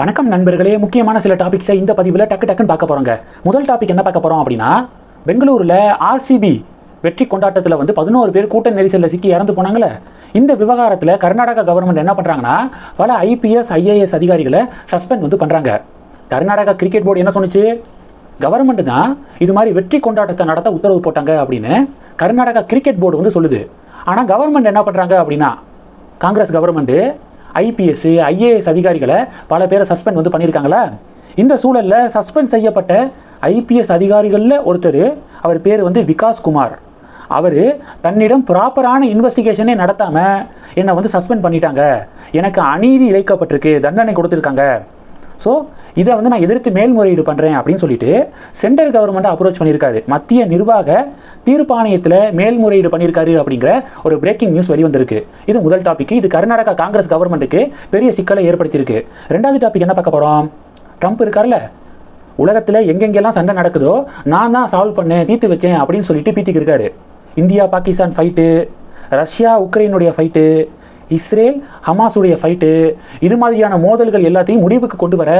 வணக்கம் நண்பர்களே. முக்கியமான சில டாபிக்ஸை இந்த பதிவில் டக்கு டக்குன்னு பார்க்க போகிறோங்க முதல் டாபிக் என்ன பார்க்க போகிறோம் அப்படின்னா பெங்களூரில் ஆர்சிபி வெற்றி கொண்டாட்டத்தில் வந்து பதினோரு பேர் கூட்ட நெரிசலில் சிக்கி இறந்து போனாங்களே இந்த விவகாரத்தில் கர்நாடகா கவர்மெண்ட் என்ன பண்ணுறாங்கன்னா பல ஐபிஎஸ் ஐஏஎஸ் அதிகாரிகளை சஸ்பெண்ட் வந்து பண்ணுறாங்க கர்நாடகா கிரிக்கெட் போர்டு என்ன சொன்னுச்சு? கவர்மெண்ட் தான் இது மாதிரி வெற்றி கொண்டாட்டத்தை நடத்த உத்தரவு போட்டாங்க அப்படின்னு கர்நாடகா கிரிக்கெட் போர்டு வந்து சொல்லுது. ஆனால் கவர்மெண்ட் என்ன பண்ணுறாங்க அப்படின்னா காங்கிரஸ் கவர்மெண்ட்டு ஐபிஎஸ் ஐஏஎஸ் அதிகாரிகளை பல பேரை சஸ்பெண்ட் வந்து பண்ணியிருக்காங்களா? இந்த சூழலில் சஸ்பெண்ட் செய்யப்பட்ட ஐபிஎஸ் அதிகாரிகளில் ஒருத்தர் அவர் பேர் வந்து விகாஸ் குமார். அவர் தன்னிடம் ப்ராப்பரான இன்வெஸ்டிகேஷனே நடத்தாமல் என்னை வந்து சஸ்பெண்ட் பண்ணிட்டாங்க. எனக்கு அநீதி இழைக்கப்பட்டிருக்கு தண்டனை கொடுத்துருக்காங்க. ஸோ இதை வந்து நான் எதிர்த்து மேல்முறையீடு பண்ணுறேன் அப்படின்னு சொல்லிட்டு சென்ட்ரல் கவர்மெண்ட்டை அப்ரோச் பண்ணியிருக்காரு. மத்திய நிர்வாக தீர்ப்பாணையத்தில் மேல்முறையீடு பண்ணியிருக்காரு அப்படிங்கிற ஒரு பிரேக்கிங் நியூஸ் வெளிவந்திருக்கு. இது முதல் டாபிக் இது கர்நாடகா காங்கிரஸ் கவர்மெண்ட்டுக்கு பெரிய சிக்கலை ஏற்படுத்தியிருக்கு. ரெண்டாவது டாபிக் என்ன பார்க்க போகிறோம் ட்ரம்ப் இருக்கார்ல? உலகத்தில் எங்கெங்கெல்லாம் சண்டை நடக்குதோ நான் தான் சால்வ் பண்ணேன் தீர்த்து வச்சேன் அப்படின்னு சொல்லிட்டு பீத்திக்கு இருக்காரு. இந்தியா பாகிஸ்தான் ஃபைட்டு ரஷ்யா உக்ரைனுடைய ஃபைட்டு இஸ்ரேல் ஹமாஸுடைய ஃபைட்டு இது மாதிரியான மோதல்கள் எல்லாத்தையும் முடிவுக்கு கொண்டு வர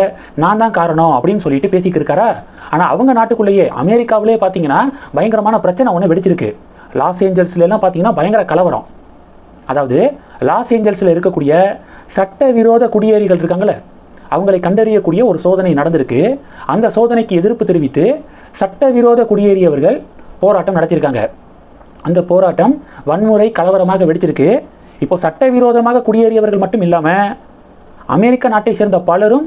நான் தான் காரணம் அப்படின்னு சொல்லிட்டு பேசிக்கிருக்காரா ஆனால் அவங்க நாட்டுக்குள்ளேயே அமெரிக்காவிலே பார்த்தீங்கன்னா பயங்கரமான பிரச்சனை ஒன்று வெடிச்சிருக்கு. லாஸ் ஏஞ்சல்ஸ்லாம் பார்த்தீங்கன்னா பயங்கர கலவரம். அதாவது லாஸ் ஏஞ்சல்ஸில் இருக்கக்கூடிய சட்டவிரோத குடியேறிகள் இருக்காங்களே அவங்களை கண்டறியக்கூடிய ஒரு சோதனை நடந்திருக்கு. அந்த சோதனைக்கு எதிர்ப்பு தெரிவித்து சட்டவிரோத குடியேறியவர்கள் போராட்டம் நடத்தியிருக்காங்க. அந்த போராட்டம் வன்முறை கலவரமாக வெடிச்சிருக்கு. இப்போ சட்டவிரோதமாக குடியேறியவர்கள் மட்டும் இல்லாமல் அமெரிக்க நாட்டை சேர்ந்த பலரும்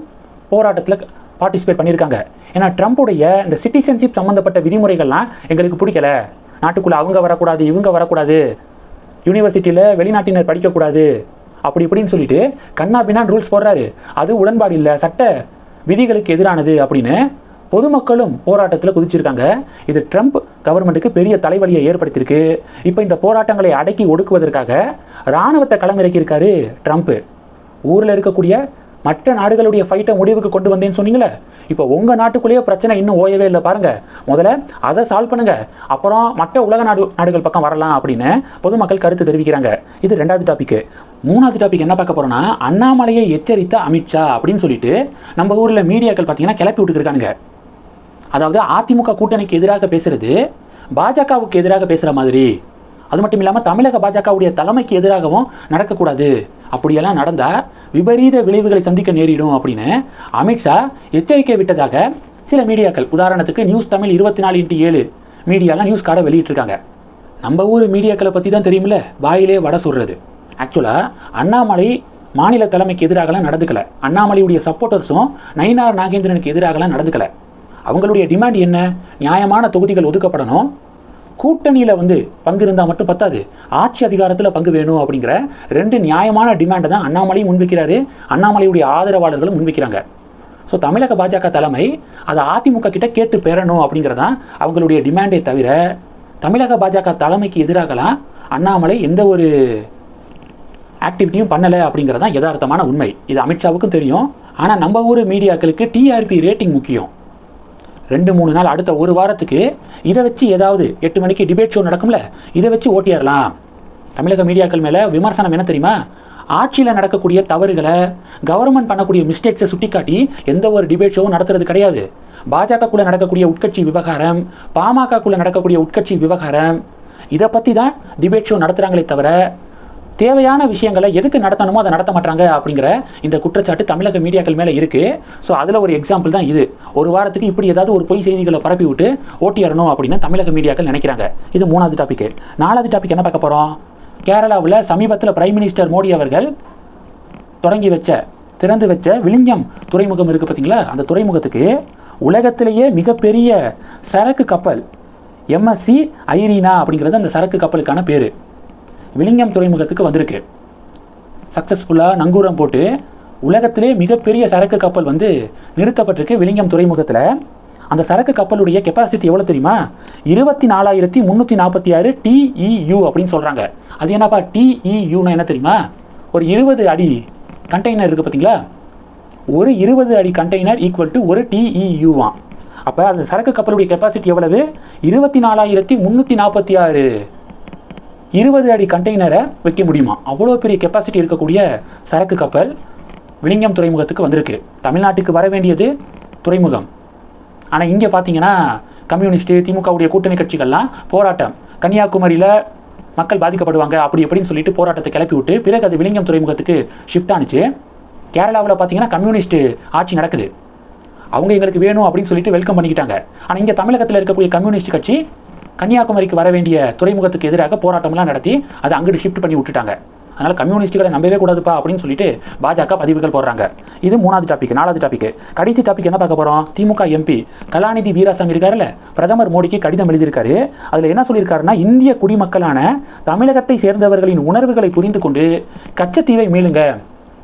போராட்டத்தில் பார்ட்டிசிபேட் பண்ணியிருக்காங்க. ஏன்னா ட்ரம்ப்புடைய இந்த சிட்டிசன்ஷிப் சம்மந்தப்பட்ட விதிமுறைகள்லாம் எங்களுக்கு பிடிக்கல. நாட்டுக்குள்ளே அவங்க வரக்கூடாது இவங்க வரக்கூடாது. யூனிவர்சிட்டியில் வெளிநாட்டினர் படிக்கக்கூடாது. அப்படி இப்படின்னு சொல்லிட்டு கண்ணா பின்னான் ரூல்ஸ் போடுறாரு. அது உடன்பாடு இல்லை சட்ட விதிகளுக்கு எதிரானது அப்படின்னு பொதுமக்களும் போராட்டத்தில் குதிச்சிருக்காங்க. இது ட்ரம்ப் கவர்மெண்ட்டுக்கு பெரிய தலைவலியை ஏற்படுத்தியிருக்கு. இப்போ இந்த போராட்டங்களை அடக்கி ஒடுக்குவதற்காக இராணுவத்தை களமிறக்கியிருக்காரு ட்ரம்ப். ஊரில் இருக்கக்கூடிய மற்ற நாடுகளுடைய ஃபைட்டை முடிவுக்கு கொண்டு வந்தேன்னு சொன்னீங்களே. இப்போ உங்கள் நாட்டுக்குள்ளேயே பிரச்சனை இன்னும் ஓயவே இல்லை பாருங்கள் முதல்ல அதை சால்வ் பண்ணுங்க. அப்புறம் மற்ற உலக நாடு நாடுகள் பக்கம் வரலாம் அப்படின்னு பொதுமக்கள் கருத்து தெரிவிக்கிறாங்க. இது ரெண்டாவது டாபிக்கு மூணாவது டாபிக் என்ன பார்க்க போகிறோன்னா அண்ணாமலையை எச்சரித்த அமித்ஷா அப்படின்னு சொல்லிட்டு நம்ம ஊரில் மீடியாக்கள் பார்த்தீங்கன்னா கிளப்பி விட்டுருக்கானுங்க அதாவது அதிமுக கூட்டணிக்கு எதிராக பேசுறது பாஜகவுக்கு எதிராக பேசுகிற மாதிரி. அது மட்டும் இல்லாமல் தமிழக பாஜகவுடைய தலைமைக்கு எதிராகவும் நடக்கக்கூடாது. அப்படியெல்லாம் நடந்தால் விபரீத விளைவுகளை சந்திக்க நேரிடும் அப்படின்னு அமித்ஷா எச்சரிக்கை விட்டதாக சில மீடியாக்கள் உதாரணத்துக்கு நியூஸ் தமிழ் இருபத்தி நாலு இன்ட்டு ஏழு மீடியாலாம் நியூஸ் கார்டை வெளியிட்டிருக்காங்க. நம்ம ஊர் மீடியாக்களை பற்றி தான் தெரியுமில்ல? வாயிலே வட சொல்கிறது ஆக்சுவலாக அண்ணாமலை மாநில தலைமைக்கு எதிராகலாம் நடந்துக்கலை. அண்ணாமலையுடைய சப்போர்ட்டர்ஸும் நயினார் நாகேந்திரனுக்கு எதிராகலாம் நடந்துக்கல. அவங்களுடைய டிமாண்ட் என்ன? நியாயமான தொகுதிகள் ஒதுக்கப்படணும். கூட்டணியில் வந்து பங்கு இருந்தால் மட்டும் பத்தாது. ஆட்சி அதிகாரத்தில் பங்கு வேணும் அப்படிங்கிற ரெண்டு நியாயமான டிமாண்டை தான் அண்ணாமலையும் முன்வைக்கிறாரு. அண்ணாமலையுடைய ஆதரவாளர்களும் முன்வைக்கிறாங்க. ஸோ தமிழக பாஜக தலைமை அதை அதிமுக கிட்ட கேட்டு பெறணும் அப்படிங்கிறதான் அவங்களுடைய டிமாண்டே தவிர தமிழக பாஜக தலைமைக்கு எதிராகலாம் அண்ணாமலை எந்த ஒரு ஆக்டிவிட்டியும் பண்ணலை அப்படிங்கிறது தான் யதார்த்தமான உண்மை. இது அமித்ஷாவுக்கும் தெரியும். ஆனால் நம்ம ஊர் மீடியாக்களுக்கு டிஆர்பி ரேட்டிங் முக்கியம். ரெண்டு மூணு நாள் அடுத்த ஒரு வாரத்துக்கு இதை வச்சு ஏதாவது எட்டு மணிக்கு டிபேட் ஷோ நடக்கும்ல இதை வச்சு ஓட்டியாரலாம் தமிழக மீடியாக்கள் மேலே விமர்சனம் என்ன தெரியுமா? ஆட்சியில் நடக்கக்கூடிய தவறுகளை கவர்மெண்ட் பண்ணக்கூடிய மிஸ்டேக்ஸை சுட்டிக்காட்டி எந்த ஒரு டிபேட் ஷோவும் நடத்துறது கிடையாது. பாஜகக்குள்ளே நடக்கக்கூடிய உட்கட்சி விவகாரம் பாமகக்குள்ளே நடக்கக்கூடிய உட்கட்சி விவகாரம் இதை பற்றி தான் டிபேட் ஷோ நடத்துகிறாங்களே தவிர தேவையான விஷயங்களை எதுக்கு நடத்தணுமோ அதை நடத்த மாட்டாங்க அப்படிங்கிற இந்த குற்றச்சாட்டு தமிழக மீடியாக்கள் மேலே இருக்குது ஸோ அதில் ஒரு எக்ஸாம்பிள் தான் இது. ஒரு வாரத்துக்கு இப்படி ஏதாவது ஒரு பொய் செய்திகளை பரப்பி விட்டு ஓட்டிடணும் அப்படின்னு தமிழக மீடியாக்கள் நினைக்கிறாங்க. இது மூணாவது டாபிக் நாலாவது டாபிக் என்ன பார்க்க போகிறோம் கேரளாவில் சமீபத்தில் பிரைம் மினிஸ்டர் மோடி அவர்கள் தொடங்கி வச்ச திறந்து வச்ச விழிஞ்சம் துறைமுகம் இருக்குது பார்த்தீங்களா? அந்த துறைமுகத்துக்கு உலகத்திலேயே மிகப்பெரிய சரக்கு கப்பல் எம்எஸ்சி ஐரீனா அப்படிங்கிறது அந்த சரக்கு கப்பலுக்கான பேர். விளிங்கம் துறைமுகத்துக்கு வந்திருக்கு. சக்ஸஸ்ஃபுல்லாக நங்கூரம் போட்டு உலகத்திலே மிகப்பெரிய சரக்கு கப்பல் வந்து நிறுத்தப்பட்டிருக்கு விளிங்கம் துறைமுகத்தில். அந்த சரக்கு கப்பலுடைய கெப்பாசிட்டி எவ்வளோ தெரியுமா? இருபத்தி நாலாயிரத்தி முந்நூற்றி நாற்பத்தி ஆறு டிஇயூ அப்படின்னு சொல்கிறாங்க அது என்னப்பா? டிஇயூனா என்ன தெரியுமா? ஒரு இருபது அடி கண்டெய்னர் இருக்குது பார்த்தீங்களா ஒரு இருபது அடி கண்டெய்னர் ஈக்குவல் டு ஒரு டிஇயூவான் அப்போ அந்த சரக்கு கப்பலுடைய கெப்பாசிட்டி எவ்வளவு? இருபத்தி நாலாயிரத்தி முந்நூற்றி நாற்பத்தி ஆறு இருபது அடி கண்டெய்னரை வைக்க முடியுமா? அவ்வளோ பெரிய கெப்பாசிட்டி இருக்கக்கூடிய சரக்கு கப்பல் விளிங்கம் துறைமுகத்துக்கு வந்திருக்கு. தமிழ்நாட்டுக்கு வர வேண்டியது துறைமுகம். ஆனால் இங்கே பார்த்தீங்கன்னா கம்யூனிஸ்ட்டு திமுகவுடைய கூட்டணி கட்சிகள்லாம் போராட்டம். கன்னியாகுமரியில் மக்கள் பாதிக்கப்படுவாங்க அப்படி எப்படின்னு சொல்லிட்டு போராட்டத்தை கிளப்பி விட்டு பிறகு அது விழிஞம் துறைமுகத்துக்கு ஷிஃப்ட் ஆனுச்சு. கேரளாவில் பார்த்தீங்கன்னா கம்யூனிஸ்ட் ஆட்சி நடக்குது. அவங்க எங்களுக்கு வேணும் அப்படின்னு சொல்லிட்டு வெல்கம் பண்ணிக்கிட்டாங்க. ஆனால் இங்கே தமிழகத்தில் இருக்கக்கூடிய கம்யூனிஸ்ட் கட்சி கன்னியாகுமரிக்கு வர வேண்டிய துறைமுகத்துக்கு எதிராக போராட்டம்லாம் நடத்தி அதை அங்கிட்டு ஷிஃப்ட் பண்ணி விட்டுட்டாங்க. அதனால் கம்யூனிஸ்ட்டுகளை நம்பவே கூடாதுப்பா அப்படின்னு சொல்லிட்டு பாஜக பதிவுகள் போடுறாங்க. இது மூணாவது டாபிக் நாலாவது டாபிக் கடைசி டாபிக் என்ன பார்க்க போகிறோம் திமுக எம்பி கலாநிதி வீராசாமி இருக்காருல்ல? பிரதமர் மோடிக்கு கடிதம் எழுதியிருக்காரு. அதில் என்ன சொல்லியிருக்காருன்னா இந்திய குடிமக்களான தமிழகத்தை சேர்ந்தவர்களின் உணர்வுகளை புரிந்து கொண்டு கச்சத்தீவை மீளுங்க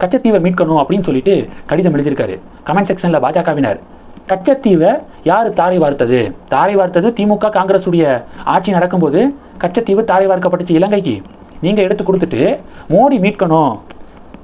கச்சத்தீவை மீட்கணும் அப்படின்னு சொல்லிட்டு கடிதம் எழுதியிருக்காரு. கமெண்ட் செக்ஷனில் பாஜகவினர். கச்சத்தீவை யார் தாரை வார்த்தது? தாரை வார்த்தது திமுக காங்கிரஸ் உடைய ஆட்சி நடக்கும்போது கச்சத்தீவு தாரை வார்க்கப்பட்டுச்சு இலங்கைக்கு. நீங்கள் எடுத்து கொடுத்துட்டு மோடி மீட்கணும்.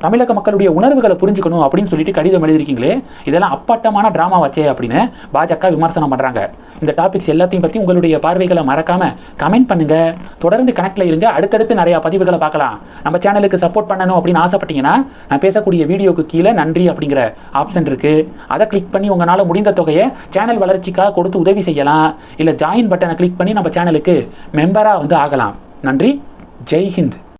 தமிழக மக்களுடைய உணர்வுகளை புரிஞ்சுக்கணும் அப்படின்னு சொல்லிட்டு கடிதம் எழுதிருக்கீங்களே இதெல்லாம் அப்பட்டமான ட்ராமா வச்சே அப்படின்னு பாஜக விமர்சனம் பண்ணுறாங்க இந்த டாபிக்ஸ் எல்லாத்தையும் பற்றி உங்களுடைய பார்வைகளை மறக்காம கமெண்ட் பண்ணுங்க. தொடர்ந்து கனெக்ட்ல இருங்க. அடுத்தடுத்து நிறைய பதிவுகளை பார்க்கலாம். நம்ம சேனலுக்கு சப்போர்ட் பண்ணணும் அப்படின்னு ஆசைப்பட்டீங்கன்னா நான் பேசக்கூடிய வீடியோக்கு கீழே நன்றி அப்படிங்கிற ஆப்ஷன் இருக்கு. அதை கிளிக் பண்ணி உங்களால் முடிந்த தொகையை சேனல் வளர்ச்சிக்காக கொடுத்து உதவி செய்யலாம். இல்லை ஜாயின் பட்டனை கிளிக் பண்ணி நம்ம சேனலுக்கு மெம்பராக வந்து ஆகலாம். நன்றி. ஜெய் ஹிந்த்.